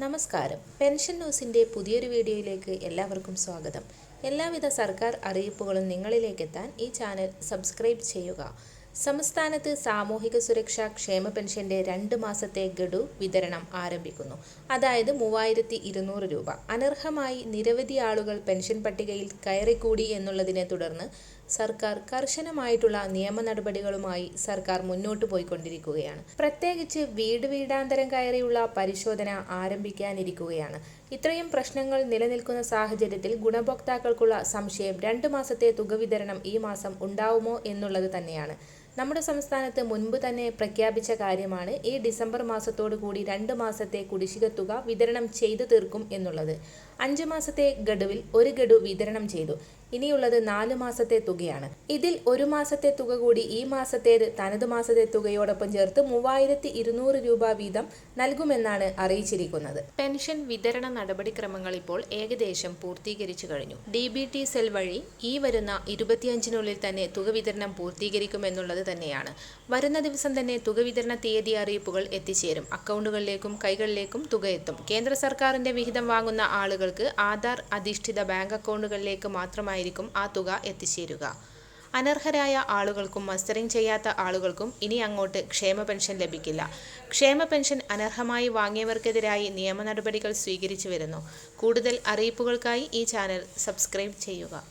നമസ്കാരം. പെൻഷൻ ന്യൂസിന്റെ പുതിയൊരു വീഡിയോയിലേക്ക് എല്ലാവർക്കും സ്വാഗതം. എല്ലാവിധ സർക്കാർ അറിയിപ്പുകളും നിങ്ങളിലേക്ക് നിങ്ങളിലേക്കെത്താൻ ഈ ചാനൽ സബ്സ്ക്രൈബ് ചെയ്യുക. സംസ്ഥാനത്ത് സാമൂഹിക സുരക്ഷാ ക്ഷേമ പെൻഷന്റെ രണ്ട് മാസത്തെ ഗഡു വിതരണം ആരംഭിക്കുന്നു. അതായത് മൂവായിരത്തി ഇരുന്നൂറ് രൂപ. അനർഹമായി നിരവധി ആളുകൾ പെൻഷൻ പട്ടികയിൽ കയറിക്കൂടി എന്നുള്ളതിനെ തുടർന്ന് സർക്കാർ കർശനമായിട്ടുള്ള നിയമ നടപടികളുമായി സർക്കാർ മുന്നോട്ട് പോയിക്കൊണ്ടിരിക്കുകയാണ്. പ്രത്യേകിച്ച് വീട് വീടാന്തരം കയറിയുള്ള പരിശോധന ആരംഭിക്കാനിരിക്കുകയാണ്. ഇത്രയും പ്രശ്നങ്ങൾ നിലനിൽക്കുന്ന സാഹചര്യത്തിൽ ഗുണഭോക്താക്കൾക്കുള്ള സംശയം രണ്ട് മാസത്തെ തുക വിതരണം ഈ മാസം ഉണ്ടാവുമോ എന്നുള്ളത് തന്നെയാണ്. നമ്മുടെ സംസ്ഥാനത്ത് മുൻപ് തന്നെ പ്രഖ്യാപിച്ച കാര്യമാണ് ഈ ഡിസംബർ മാസത്തോടു കൂടി രണ്ട് മാസത്തെ കുടിശ്ശിക തുക വിതരണം ചെയ്തു തീർക്കും എന്നുള്ളത്. അഞ്ച് മാസത്തെ ഗഡുവിൽ ഒരു ഗഡു വിതരണം ചെയ്തു. ഇനിയുള്ളത് നാല് മാസത്തെ തുകയാണ്. ഇതിൽ ഒരു മാസത്തെ തുക കൂടി ഈ മാസത്തേത് തനത് മാസത്തെ തുകയോടൊപ്പം ചേർത്ത് മൂവായിരത്തി ഇരുന്നൂറ് രൂപ വീതം നൽകുമെന്നാണ് അറിയിച്ചിരിക്കുന്നത്. പെൻഷൻ വിതരണ നടപടിക്രമങ്ങൾ ഇപ്പോൾ ഏകദേശം പൂർത്തീകരിച്ചു കഴിഞ്ഞു. ഡി ബി ടി സെൽ വഴി ഈ വരുന്ന ഇരുപത്തിയഞ്ചിനുള്ളിൽ തന്നെ തുക വിതരണം പൂർത്തീകരിക്കുമെന്നുള്ളത് തന്നെയാണ്. വരുന്ന ദിവസം തന്നെ തുക വിതരണ തീയതി അറിയിപ്പുകൾ എത്തിച്ചേരും. അക്കൗണ്ടുകളിലേക്കും കൈകളിലേക്കും തുക എത്തും. കേന്ദ്ര സർക്കാരിന്റെ വിഹിതം വാങ്ങുന്ന ആളുകൾക്ക് ആധാർ അധിഷ്ഠിത ബാങ്ക് അക്കൗണ്ടുകളിലേക്ക് മാത്രമായിരിക്കും ആ തുക എത്തിച്ചേരുക. അനർഹരായ ആളുകൾക്കും മസ്റ്ററിംഗ് ചെയ്യാത്ത ആളുകൾക്കും ഇനി അങ്ങോട്ട് ക്ഷേമ പെൻഷൻ ലഭിക്കില്ല. ക്ഷേമ പെൻഷൻ അനർഹമായി വാങ്ങിയവർക്കെതിരായി നിയമ നടപടികൾ സ്വീകരിച്ചു വരുന്നു. കൂടുതൽ അറിയിപ്പുകൾക്കായി ഈ ചാനൽ സബ്സ്ക്രൈബ് ചെയ്യുക.